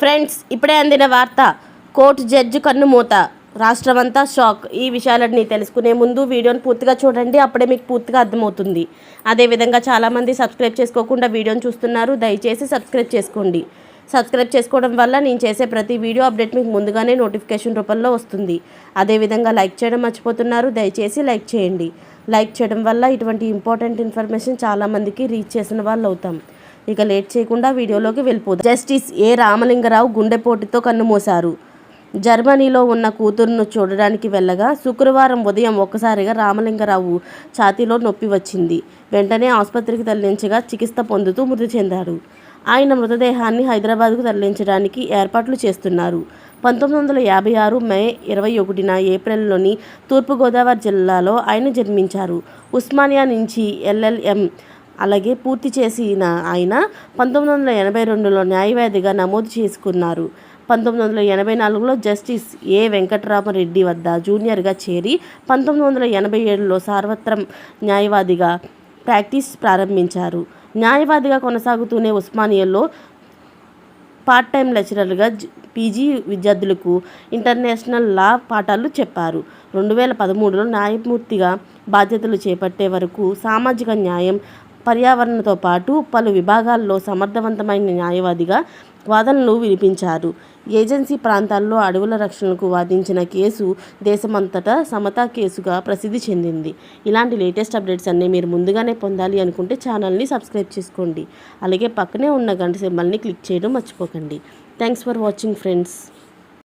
Friends ఇప్పుడే అందిన వార్త కోర్టు జడ్జి కన్నుమూత రాష్ట్రమంతా షాక్. ఈ విషయాలన్నీ తెలుసుకునే ముందు వీడియోని పూర్తిగా చూడండి అప్పుడే మీకు పూర్తిగా అర్థమవుతుంది. అదేవిధంగా చాలామంది సబ్స్క్రైబ్ చేసుకోకుండా వీడియోని చూస్తున్నారు. దయచేసి సబ్స్క్రైబ్ చేసుకోండి. సబ్స్క్రైబ్ చేసుకోవడం వల్ల నేను చేసే ప్రతి వీడియో అప్డేట్ మీకు ముందుగానే నోటిఫికేషన్ రూపంలో వస్తుంది. అదేవిధంగా లైక్ చేయడం మర్చిపోతున్నారు. దయచేసి లైక్ చేయండి. లైక్ చేయడం వల్ల ఇటువంటి ఇంపార్టెంట్ ఇన్ఫర్మేషన్ చాలామందికి రీచ్ చేసిన వాళ్ళు అవుతాం ఇక లేట్ చేయకుండా వీడియోలోకి వెళ్ళిపోదు. జస్టిస్ ఏ రామలింగరావు గుండెపోటుతో కన్నుమూశారు జర్మనీలో ఉన్న కూతురును చూడడానికి వెళ్ళగా శుక్రవారం ఉదయం ఒక్కసారిగా రామలింగరావు ఛాతీలో నొప్పి వచ్చింది. వెంటనే ఆసుపత్రికి తరలించగా చికిత్స పొందుతూ మృతి చెందాడు. ఆయన మృతదేహాన్ని హైదరాబాద్కు తరలించడానికి ఏర్పాట్లు చేస్తున్నారు. పంతొమ్మిది వందల యాభై ఆరు మే ఇరవై ఒకటిన ఏప్రిల్లోని తూర్పుగోదావరి జిల్లాలో ఆయన జన్మించారు. ఉస్మానియా నుంచి ఎల్ఎల్ఎం అలాగే పూర్తి చేసిన ఆయన పంతొమ్మిది వందల ఎనభై రెండులో న్యాయవాదిగా నమోదు చేసుకున్నారు. పంతొమ్మిది వందల ఎనభై నాలుగులో జస్టిస్ ఏ వెంకటరామరెడ్డి వద్ద జూనియర్గా చేరి పంతొమ్మిది వందల ఎనభై ఏడులో సార్వత్రం న్యాయవాదిగా ప్రాక్టీస్ ప్రారంభించారు. న్యాయవాదిగా కొనసాగుతూనే ఉస్మానియాలో పార్ట్ టైం లెక్చరర్గా పీజీ విద్యార్థులకు ఇంటర్నేషనల్ లా పాఠాలు చెప్పారు. రెండు వేల పదమూడులో న్యాయమూర్తిగా బాధ్యతలు చేపట్టే వరకు సామాజిక న్యాయం పర్యావరణతో పాటు పలు విభాగాల్లో సమర్థవంతమైన న్యాయవాదిగా వాదనలు వినిపించారు. ఏజెన్సీ ప్రాంతాల్లో అడవుల రక్షణకు వాదించిన కేసు దేశమంతటా సమతా కేసుగా ప్రసిద్ధి చెందింది. ఇలాంటి లేటెస్ట్ అప్డేట్స్ అన్నీ మీరు ముందుగానే పొందాలి అనుకుంటే ఛానల్ని సబ్స్క్రైబ్ చేసుకోండి. అలాగే పక్కనే ఉన్న గంట సింబల్ని క్లిక్ చేయడం మర్చిపోకండి. Thanks for watching friends.